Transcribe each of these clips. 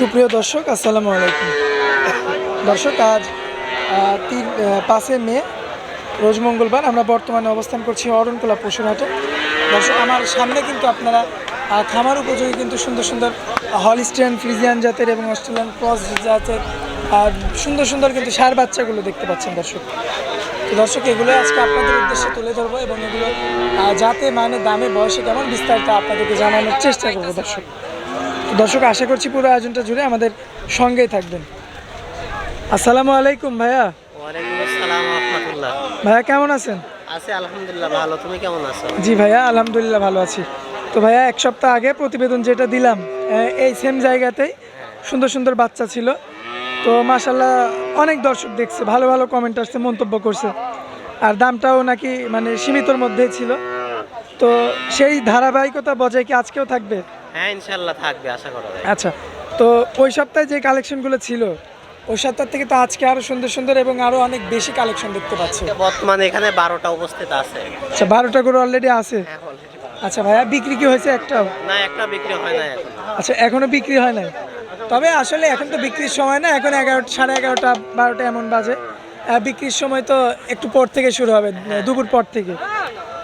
সুপ্রিয় দর্শক, আসসালামু আলাইকুম। দর্শক, আজ তিন পাঁচে মে, রোজ মঙ্গলবার আমরা বর্তমানে অবস্থান করছি অরণকোলা পশুরহাটে। দর্শক, আমার সামনে কিন্তু আপনারা খামার উপযোগী কিন্তু সুন্দর সুন্দর হলিস্টিয়ান, ফ্রিজিয়ান জাতের এবং অস্ট্রেলিয়ান ক্রস জাতের, আর সুন্দর সুন্দর কিন্তু সার বাচ্চাগুলো দেখতে পাচ্ছেন দর্শক। তো দর্শক, এগুলো আজকে আপনাদের উদ্দেশ্যে তুলে ধরবো এবং এগুলো যাতে মানে দামে, বয়সে কেমন বিস্তারিত আপনাদেরকে জানানোর চেষ্টা করব দর্শক। দর্শক আশা করছি পুরো আয়োজনটা জুড়ে আমাদের সঙ্গেই থাকবেন। আসসালামু আলাইকুম ভাইয়া। ভাইয়া কেমন আছেন? আছি আলহামদুলিল্লাহ ভালো। তুমি কেমন আছো? জি ভাইয়া আলহামদুলিল্লাহ ভালো আছি। তো ভাইয়া এক সপ্তাহ আগে প্রতিবেদন যেটা দিলাম এই সেম জায়গাতেই সুন্দর সুন্দর বাচ্চা ছিল। তো মাসাল্লাহ অনেক দর্শক দেখছে ভালো ভালো কমেন্ট আসছে মন্তব্য করছে। আর দামটাও নাকি মানে সীমিতর মধ্যেই ছিল। তো সেই ধারাবাহিকতা বজায় কি আজকেও থাকবে? হ্যাঁ ইনশাল্লাহ থাকবে আশা করা যায়। আচ্ছা তো ওই সপ্তাহে যে কালেকশনগুলো ছিল ওই সপ্তাহ থেকে তো আজকে আরও সুন্দর সুন্দর এবং আরও অনেক বেশি কালেকশন দেখতে পাচ্ছি। বর্তমানে এখানে বারোটা উপস্থিত আছে। আচ্ছা বারোটা করে অলরেডি আছে? হ্যাঁ, আচ্ছা ভাইয়া বিক্রি কি হয়েছে একটাও? না একটা বিক্রি হয় না এখন। আচ্ছা এখনও বিক্রি হয় নাই? তবে আসলে এখন তো বিক্রির সময় না এখন এগারোটা সাড়ে এগারোটা বারোটা এমন বাজে। বিক্রির সময় তো একটু পর থেকে শুরু হবে দুপুর পর থেকে।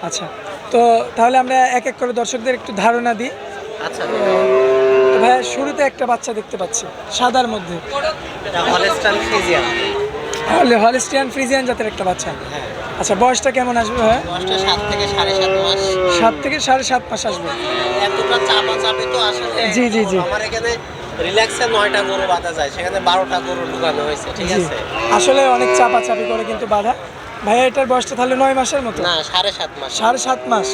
আচ্ছা তো তাহলে আমরা এক এক করে দর্শকদের একটু ধারণা দিই। আচ্ছা। তো ভাইয়া শুরুতে একটা বাচ্চা দেখতে পাচ্ছি সাদার মধ্যে। এটা হলেস্টান হলে হলিস্টিয়ান ফ্রিজিয়ান জাতের একটা বাচ্চা। হ্যাঁ। আচ্ছা বয়সটা কেমন আসবে ভাইয়া? সাত থেকে সাড়ে সাত মাস। সাত থেকে সাড়ে সাত মাস আসবে। এতটা চাপা চাপি তো আসলে জি, জি, জি। আমার এখানে রিল্যাক্সে নয়টা গরু বাঁধা যায় সেখানে বারোটা গরু ঢুকানো হয়েছে ঠিক আছে? আসলে অনেক চাপাচাপি করে কিন্তু বাধা। ভাইয়া এটার বয়সটা তাহলে নয় মাসের মতো? না সাড়ে সাত মাস। সাড়ে সাত মাস।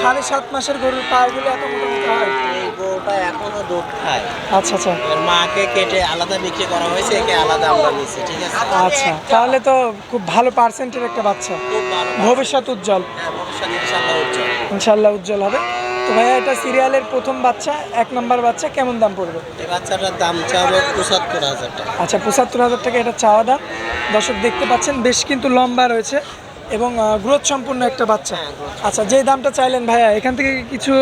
সাড়ে সাত মাসের গরুর পাগুলো এত মোটামুটি হয়? এই গরুটা এখনও দুধ খায়। আচ্ছা আচ্ছা। মাকে কেটে আলাদা বিক্রি করা হয়েছে একে আলাদা আমরা নিচ্ছি ঠিক আছে? আচ্ছা তাহলে তো খুব ভালো পার্সেন্টের একটা বাচ্চা। ভবিষ্যৎ উজ্জ্বল। হ্যাঁ ভবিষ্যৎ ইনশাল্লাহ উজ্জ্বল। উজ্জ্বল হবে। তো ভাইয়া এটা সিরিয়ালের প্রথম বাচ্চা এক নম্বর বাচ্চা কেমন দাম পড়বে? এই বাচ্চাটার দাম চাবে পঁচাত্তর হাজার টাকা। আচ্ছা পঁচাত্তর হাজার টাকা এটা চাওয়া দাম। দর্শক দেখতে পাচ্ছেন বেশ কিন্তু লম্বা রয়েছে। এবং গ্রোথ সম্পূর্ণ একটা বাচ্চা। হ্যাঁ, আচ্ছা যে দামটা চাইলেন ভাইয়া এখান থেকে কিছু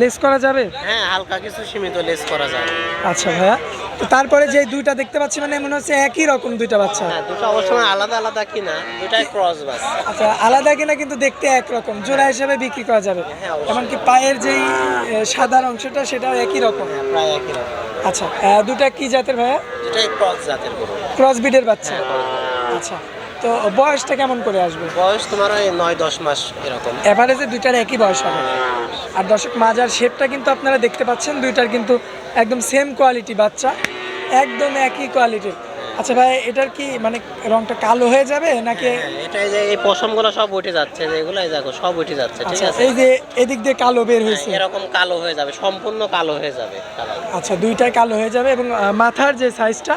লেস করা যাবে? হ্যাঁ হালকা কিছু সীমিত লেস করা যাবে। আচ্ছা ভাইয়া তো তারপরে যে দুইটা দেখতে পাচ্ছি মানে মনে হচ্ছে একই রকম দুইটা বাচ্চা। হ্যাঁ দুটো অবশ্যই আলাদা আলাদা কিনা দুটাই ক্রস বাস আচ্ছা আলাদা কিনা কিন্তু দেখতে একরকম জোড়া হিসেবে বিক্রি করা যাবে। হ্যাঁ। এমনকি পায়ের যেই সাদার অংশটা সেটাও একই রকম। হ্যাঁ প্রায় একই রকম। আচ্ছা দুটা কি জাতের ভাইয়া? দুটাই ক্রস জাতের ক্রস বিডের বাচ্চা। আচ্ছা। তো বয়সটা কেমন করে আসবে? বয়স তোমার ওই নয় দশ মাস এরকম। এভারেজে দুইটার একই বয়স হবে। আর দর্শক মাজার শেপটা কিন্তু আপনারা দেখতে পাচ্ছেন দুইটার কিন্তু একদম সেম কোয়ালিটি বাচ্চা একদম একই কোয়ালিটির আচ্ছা ভাই এটার কি মানে রংটা কালো হয়ে যাবে নাকি? হ্যাঁ, এটাই যে এই পশমগুলো সব উঠে যাচ্ছে যে এগুলাই দেখো সব উঠে যাচ্ছে ঠিক আচ্ছা আছে? এই যে এদিক দিয়ে কালো বের হয়েছে। হ্যাঁ, এরকম কালো হয়ে যাবে সম্পূর্ণ কালো হয়ে যাবে আচ্ছা দুইটাই কালো হয়ে যাবে এবং মাথার যে সাইজটা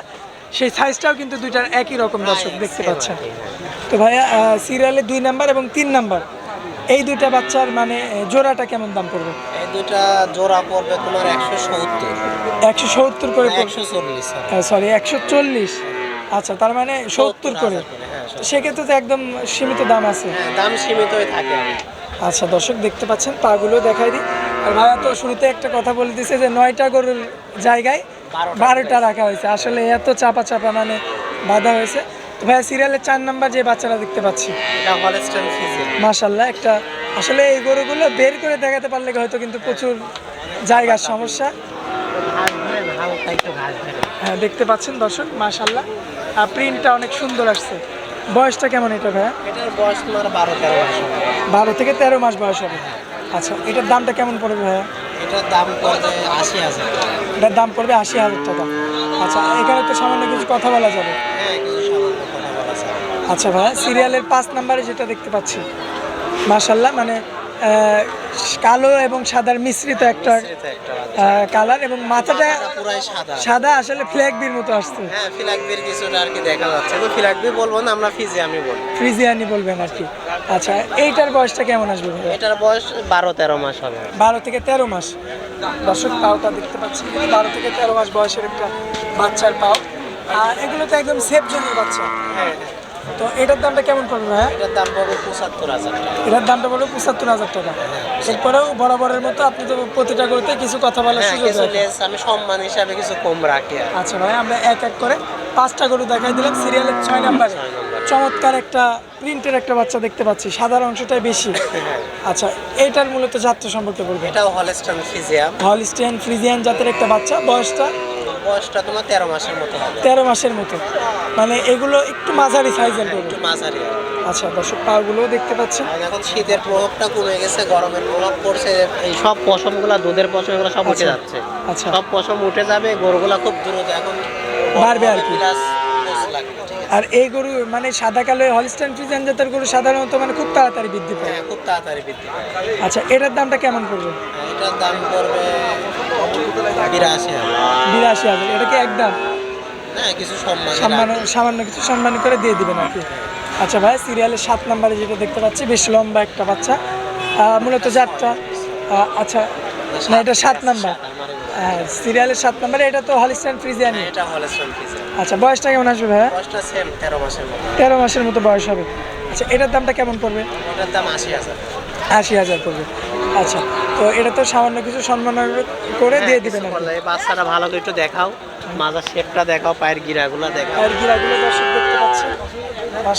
সেই সাইজটাও কিন্তু দুইটার একই রকম দর্শক দেখতে পাচ্ছেন। তো ভাইয়া সিরিয়ালে দুই নাম্বার এবং তিন নাম্বার এই দুইটা বাচ্চার মানে জোড়াটা কেমন দাম পড়বে? এই দুটা জোড়া পড়বে তোমার একশো সত্তর। একশো সত্তর করে একশো চল্লিশ সরি একশো চল্লিশ। আচ্ছা তার মানে সত্তর করে। হ্যাঁ সেক্ষেত্রে তো একদম সীমিত দাম আছে। হ্যাঁ দাম সীমিতই থাকে আচ্ছা দর্শক দেখতে পাচ্ছেন পাগুলো দেখাই দিই। আর ভাইয়া তো শুরুতে একটা কথা বলে দিছে যে নয়টা গরুর জায়গায় বারোটা রাখা হয়েছে। আসলে এত চাপা চাপা মানে বাধা হয়েছে। ভাইয়া সিরিয়ালের চার নাম্বার যে বাচ্চারা দেখতে পাচ্ছি। মাশাল্লাহ একটা আসলে এই গরুগুলো বের করে দেখাতে পারলে হয়তো কিন্তু প্রচুর জায়গার সমস্যা। হ্যাঁ দেখতে পাচ্ছেন দর্শক মাশাল্লাহ আর প্রিন্টটা অনেক সুন্দর আসছে। বয়সটা কেমন এটা ভাইয়া? এটার বয়স তোমার বারো তেরো মাস বারো থেকে তেরো মাস বয়স হবে। আচ্ছা এটার দামটা কেমন পড়বে ভাইয়া? এটার দাম পড়বে আশি হাজার। এটার দাম পড়বে আশি হাজার টাকা। আচ্ছা এখানে তো সামান্য কিছু কথা বলা যাবে। হ্যাঁ আচ্ছা ভাই সিরিয়ালের পাঁচ নাম্বারে যেটা দেখতে পাচ্ছি মাশাল্লাহ মানে আহ, কালো এবং সাদার মিশ্রিত একটা। কালার এবং মাথাটা সাদা। আসলে ফ্ল্যাগ বির মতো আসছে। হ্যাঁ ফিলাকবির কিছুটা আর কি দেখা যাচ্ছে। তো ফিলাকবি বলব না আমরা ফিজি আমি বলব ফ্রিজিয়ানি বলবেন আর কি। আচ্ছা এইটার বয়সটা কেমন আসবে এটার বয়স বারো তেরো মাস হবে। বারো থেকে তেরো মাস। দর্শক পাওটা দেখতে পাচ্ছি। বারো থেকে তেরো মাস বয়সের একটা বাচ্চার পাও। আর এগুলো তো একদম সেফ জনের বাচ্চা। হ্যাঁ। তো এটার দামটা কেমন পড়বে ভাইয়া? এটার দাম পড়বে পঁচাত্তর হাজার টাকা। এটার দামটা পড়বে পঁচাত্তর হাজার টাকা। এরপরেও বরাবরের মতো আপনি তো প্রতিটা কিছু কথা বলার হ্যাঁ সুযোগ আমি সম্মান হিসাবে কিছু কম রাখি আচ্ছা ভাই আমরা এক এক করে পাঁচটা গরু দেখাই দিলাম। সিরিয়ালের ছয় নাম্বারে। চমৎকার একটা প্রিন্টের একটা বাচ্চা দেখতে পাচ্ছি। সাদার অংশটাই বেশি। আচ্ছা এইটার মূলত জাতীয় সম্পর্কে বলবেন? এটাও হলস্টান ফিজিয়াম হলিস্টিয়ান ফ্রিজিয়ান জাতের একটা বাচ্চা। বয়সটা? বয়সটা তোমার তেরো মাসের মতো তেরো মাসের মতো। মানে এগুলো একটু মাঝারি সাইজের একটু মাঝারি। আচ্ছা দর্শক পাগুলোও দেখতে পাচ্ছেন। এখন শীতের প্রভাবটা কমে গেছে গরমের প্রভাব পড়ছে এই সব পশমগুলা দুধের পশম এগুলো সব উঠে আচ্ছা। যাচ্ছে। আচ্ছা। সব পশম উঠে যাবে গরুগুলা খুব দ্রুত এখন বাড়বে আর কি। আর এই গরু মানে সাদা কালো হলিস্টান ফ্রিজিয়ান জাতের গরু সাধারণত মানে খুব তাড়াতাড়ি বৃদ্ধি পায়। হ্যাঁ খুব তাড়াতাড়ি বৃদ্ধি পায়। আচ্ছা এটার দামটা কেমন পড়বে? এটার দাম পড়বে বিরাশি হাজার। বিরাশি হাজার এটা কি একদম? সম্মান সামান্য কিছু সম্মান করে দিয়ে দিবেন আর কি। আচ্ছা ভাই সিরিয়ালের সাত নম্বরে যেটা দেখতে পাচ্ছি বেশ লম্বা একটা বাচ্চা। মূলত যাত্রা। আচ্ছা না এটা সাত নাম্বার। সিরিয়ালের সাত নম্বরে এটা তো হলিস্টান ফ্রিজিয়ানি এটা হলস্টন আচ্ছা বয়সটা কেমন আসবে বয়সটা সেম তেরো মাসের মতো। তেরো মাসের মতো বয়স হবে। আচ্ছা এটার দামটা কেমন পড়বে? এটার দাম আশি হাজার। পড়বে। আচ্ছা তো এটা তো সামান্য কিছু সম্মান করে দিয়ে দিবেন। এই ভালো করে একটু দেখাও। মাজার শেপটা দেখাও পায়ের গিরাগুলো দেখাও। আর গিরাগুলো দর্শক দেখতে পাচ্ছি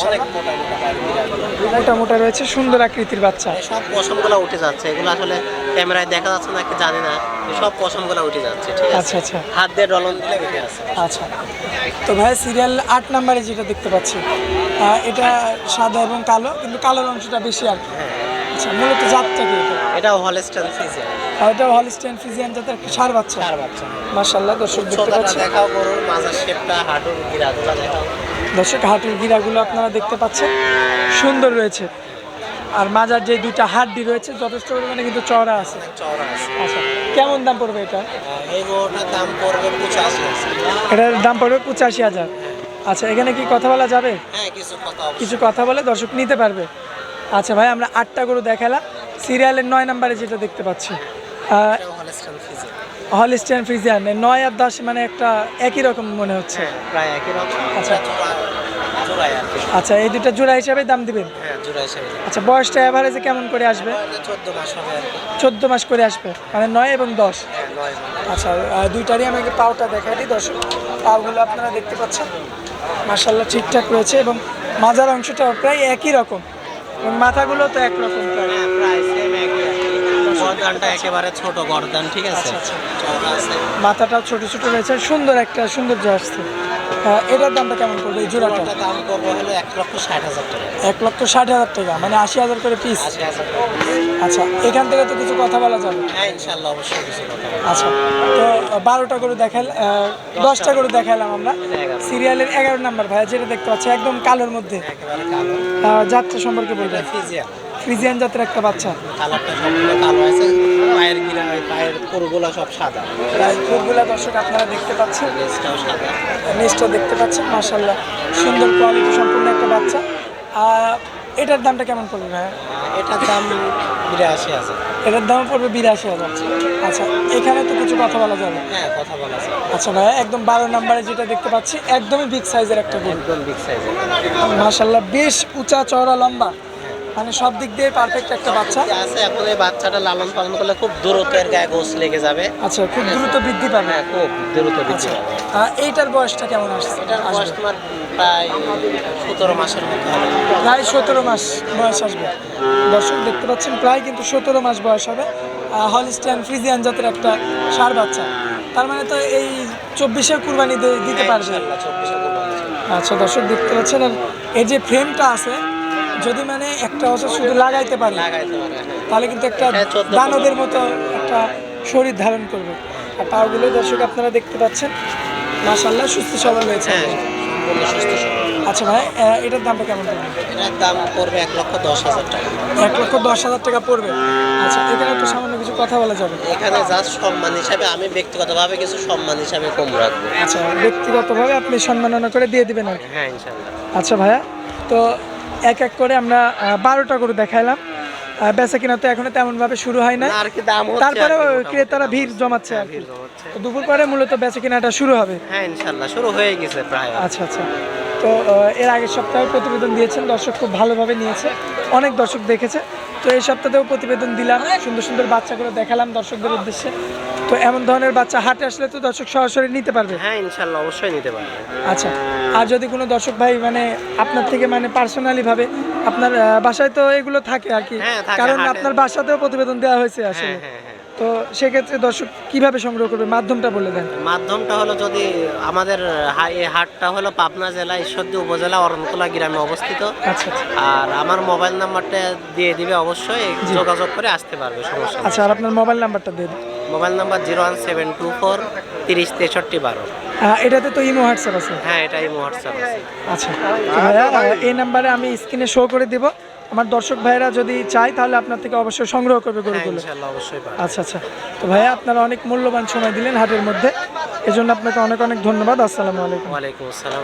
অনেক মোটা মোটা পায়ের গিরাগুলো। মোটা মোটা রয়েছে সুন্দর আকৃতির বাচ্চা। সব পশমগুলো উঠে যাচ্ছে। এগুলো আসলে ক্যামেরায় দেখা যাচ্ছে না কি জানি না। সব পশমগুলো উঠে যাচ্ছে ঠিক আছে? আচ্ছা আচ্ছা। হাত দিয়ে ডলন দিলে উঠে আছে আচ্ছা। তো ভাই সিরিয়াল আট নাম্বারে যেটা দেখতে পাচ্ছি এটা সাদা এবং কালো কিন্তু কালোর অংশটা বেশি আর কি। আচ্ছা মূলত জাতটা কি এটা? এটাও হলস্টন ফিজিয়াম আর এটা হলিস্টেন ফিজিয়ান জাতের সার বাচ্চা? চার বাচ্চা। মার্শাল্লাহ দর্শক দেখতে ছোটটা পাচ্ছি দেখাও গরুর মাজার শেপটা হাঁটুর গিরাগুলো দেখাও। দর্শক হাঁটুর গিরাগুলো আপনারা দেখতে পাচ্ছেন। সুন্দর রয়েছে। আর মাজার যে দুইটা হাড্ডি রয়েছে যথেষ্ট পরিমাণে কিন্তু চওড়া আছে। চওড়া আছে। আচ্ছা কেমন দাম পড়বে এটা? এই গরুটার দাম পড়বে পঁচাশি এটার দাম পড়বে পঁচাশি হাজার। আচ্ছা এখানে কি কথা বলা যাবে? হ্যাঁ কিছু কথা কিছু কথা বলে দর্শক নিতে পারবে। আচ্ছা ভাই আমরা আটটা গরু দেখালাম। সিরিয়ালের নয় নাম্বারে যেটা দেখতে পাচ্ছি হলিস্টিয়ান ফ্রিজিয়ান নয় আর দশ মানে একটা একই রকম মনে হচ্ছে। হ্যাঁ প্রায় একই রকম। আচ্ছা। আচ্ছা এই দুটা জোড়া হিসাবে দাম দিবেন? হ্যাঁ আচ্ছা বয়সটা অ্যাভারেজে কেমন করে আসবে? চোদ্দ মাস করে আসবে মানে নয় এবং দশ? হ্যাঁ। আচ্ছা দুইটারই আমাকে পাওটা দেখাই দিই দশ পাওগুলো আপনারা দেখতে পাচ্ছেন। মার্শাল্লাহ ঠিকঠাক রয়েছে এবং মাজার অংশটা প্রায় একই রকম। মাথাগুলো তো একরকম প্রায়। হ্যাঁ সেম। গর্দানটা একেবারে ছোট গর্দান ঠিক আছে? আচ্ছা, মাথাটাও ছোট ছোট রয়েছে সুন্দর একটা সৌন্দর্য আসছে। এটার দামটা কেমন পড়বে এই জোড়াটা? দাম পড়বে হলো এক লক্ষ ষাট হাজার টাকা। এক লক্ষ ষাট হাজার টাকা মানে আশি হাজার করে পিস আচ্ছা এখান থেকে তো কিছু কথা বলা যাবে? হ্যাঁ ইনশাল্লাহ অবশ্যই কিছু কথা আচ্ছা তো বারোটা করে দেখাল দশটা করে দেখালাম আমরা। সিরিয়ালের এগারো নাম্বার ভাইয়া যেটা দেখতে পাচ্ছি একদম কালোর মধ্যে। যাত্রা সম্পর্কে বলবেন। ফ্রিজিয়ান জাতের একটা বাচ্চা। কালারটা সম্পূর্ণ কালো আছে পায়ের ওই পায়ের পুরগুলো সব সাদা। খুবগুলা দর্শক আপনারা দেখতে পাচ্ছেন। লেজটাও সাদা। নিচটা দেখতে পাচ্ছেন মার্শাল্লাহ সুন্দর কোয়ালিটি সম্পূর্ণ একটা বাচ্চা। আহ, এটার দামটা কেমন পড়বে ভাইয়া? এটার দাম বিরাশি হাজার। এটার দাম পড়বে বিরাশি হাজার। আচ্ছা এখানে তো কিছু কথা বলা যাবে। হ্যাঁ কথা বলা যায় আচ্ছা ভাইয়া একদম বারো নাম্বারে যেটা দেখতে পাচ্ছি একদমই বিগ সাইজের একটা গরু। একদম বিগ সাইজের মার্শাল্লাহ বেশ উঁচা চওড়া লম্বা। মানে সব দিক দিয়ে পারফেক্ট একটা বাচ্চা। আছে এখন এই বাচ্চাটা লালন পালন করলে খুব দূরত্বের গায়ে গোস লেগে যাবে। আচ্ছা খুব দ্রুত বৃদ্ধি পাবে। হ্যাঁ খুব দ্রুত বৃদ্ধি আচ্ছা পাবে। এইটার বয়সটা কেমন আসছে এটার বয়স তোমার প্রায় সতেরো মাসের মতো প্রায় সতেরো মাস বয়স আসবে। দর্শক দেখতে পাচ্ছেন প্রায় কিন্তু সতেরো মাস বয়স হবে। হলিস্টিয়ান ফ্রিজিয়ান জাতের একটা সার বাচ্চা। তার মানে তো এই চব্বিশে কুরবানি দিতে হ্যাঁ, পারবে। আচ্ছা দর্শক দেখতে পাচ্ছেন আর এর যে ফ্রেমটা আছে যদি মানে একটা বছর শুধু লাগাইতে পারে লাগাইতে পারে হ্যাঁ। তাহলে কিন্তু একটা হ্যাঁ, 14 দানবের মতো একটা শরীর ধারণ করবে। আর পাগুলো দর্শক আপনারা দেখতে পাচ্ছেন মাশাল্লাহ সুস্থ সবল রয়েছে হ্যাঁ। আচ্ছা ভাই এটার দামটা কেমন পড়বে? এটার দাম পড়বে এক লক্ষ দশ হাজার টাকা। এক লক্ষ দশ হাজার টাকা পড়বে? আচ্ছা এখানে একটু সামান্য কিছু কথা বলা যাবে। এখানে জাস্ট সম্মান হিসাবে আমি ব্যক্তিগতভাবে কিছু সম্মান হিসাবে কম রাখব। আচ্ছা ব্যক্তিগতভাবে আপনি সম্মাননা করে দিয়ে দিবেন আর হ্যাঁ ইনশাল্লাহ আচ্ছা ভাইয়া তো এক এক করে আমরা বারোটা করে দেখাইলাম। বেচা কিনা তো এখনও তেমন ভাবে শুরু হয় না কি তারপরে কি। ক্রেতারা ভিড় জমাচ্ছে আর কি। জমাচ্ছে। তো দুপুর পরে মূলত বেচা কিনাটা শুরু হবে। হ্যাঁ ইনশাল্লাহ শুরু হয়ে গেছে প্রায়। আচ্ছা আচ্ছা। তো এর আগের সপ্তাহে প্রতিবেদন দিয়েছেন দর্শক খুব ভালোভাবে নিয়েছে। অনেক দর্শক দেখেছে। তো এই সপ্তাহেও প্রতিবেদন দিলাম সুন্দর সুন্দর বাচ্চাগুলো দেখালাম দর্শকদের উদ্দেশ্যে। তো এমন ধরনের বাচ্চা হাটে আসলে তো দর্শক সরাসরি নিতে পারবে? হ্যাঁ ইনশাল্লাহ অবশ্যই নিতে পারবে। আচ্ছা আর যদি কোনো দর্শক ভাই মানে আপনার থেকে মানে পার্সোনালি ভাবে আপনার বাসায় তো এগুলো থাকে আর কি। হ্যাঁ, কারণ আপনার বাসাতেও প্রতিবেদন দেওয়া হয়েছে আসলে। হ্যাঁ হ্যাঁ। হ্যাঁ তো সেক্ষেত্রে দর্শক কীভাবে সংগ্রহ করবে? মাধ্যমটা বলে দেন। মাধ্যমটা হলো যদি আমাদের এই হাটটা হলো পাবনা জেলা ঈশ্বরদী উপজেলা অরণকুলা গ্রামে অবস্থিত। আচ্ছা আচ্ছা। আর আমার মোবাইল নাম্বারটা দিয়ে দিবে অবশ্যই যোগাযোগ করে আসতে পারবে সমস্যা আচ্ছা আর আপনার মোবাইল নাম্বারটা দিয়ে দিন। Mobile number zero one seven two four তিরিশ তেষট্টি বারো। আহ, এটাতে তো ইমো হোয়াটসঅ্যাপ আছে। হ্যাঁ এটা ইমো হোয়াটসঅ্যাপ আছে। আচ্ছা ভাইয়া এই নাম্বারে আমি স্ক্রিনে শো করে দিব। আমার দর্শক ভাইরা যদি চায় তাহলে আপনার থেকে অবশ্যই সংগ্রহ করবে হ্যাঁ গরুগুলো। অবশ্যই আচ্ছা আচ্ছা। তো ভাইয়া আপনারা অনেক মূল্যবান সময় দিলেন হাটের মধ্যে। এজন্য আপনাকে অনেক অনেক ধন্যবাদ। আসসালামু আলাইকুম। ওয়ালাইকুম আসসালাম।